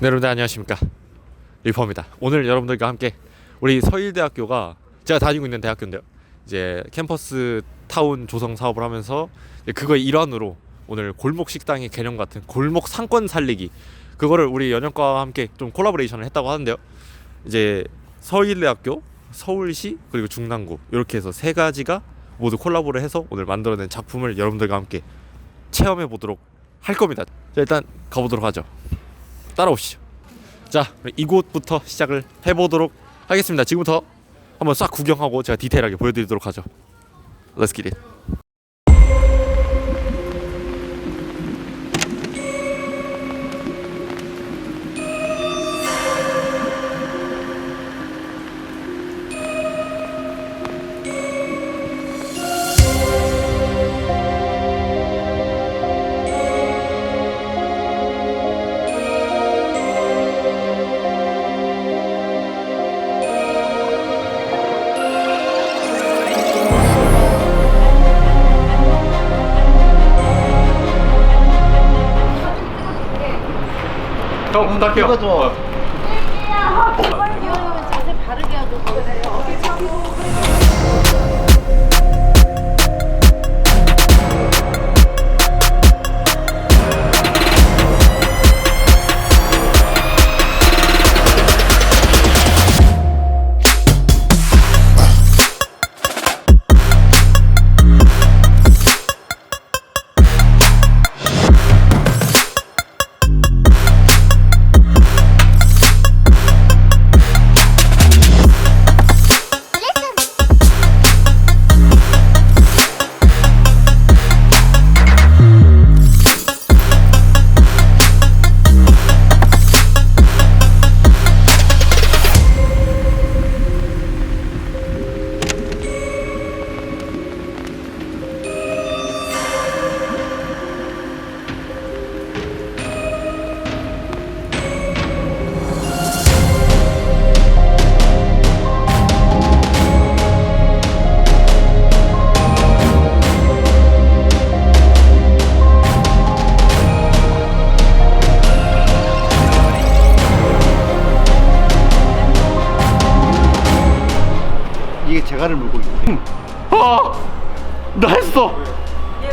네, 여러분들 안녕하십니까 리퍼입니다. 오늘 여러분들과 함께 우리 서일대학교가 제가 다니고 있는 대학교인데요. 이제 캠퍼스 타운 조성 사업을 하면서 그거의 일환으로 오늘 골목 식당의 개념 같은 골목 상권 살리기 그거를 우리 연영과와 함께 좀 콜라보레이션을 했다고 하는데요. 이제 서일대학교, 서울시 그리고 중랑구 이렇게 해서 세 가지가 모두 콜라보를 해서 오늘 만들어낸 작품을 여러분들과 함께 체험해 보도록 할 겁니다. 자, 일단 가보도록 하죠. 따라오시죠. 자, 이곳부터 시작을 해보도록 하겠습니다. 지금부터 한번 싹 구경하고 제가 디테일하게 보여드리도록 하죠. Let's get it. 형 부탁해요. 이러면 재갈을 물고 있네. 아, 나 했어.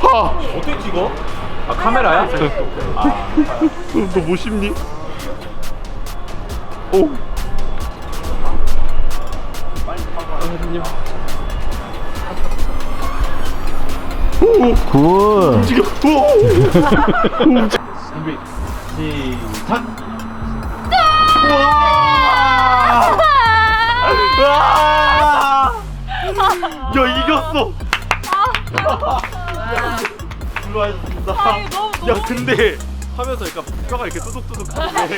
아, 어떻게 찍어? 아 카메라야? 너뭐 심니? 오. 굿. 움직여. 오. 준비 시작 와! 야 이겼어. 수고하셨습니다. 야 근데 하면서 약간 뼈가 이렇게 뚜둑뚜둑 하네.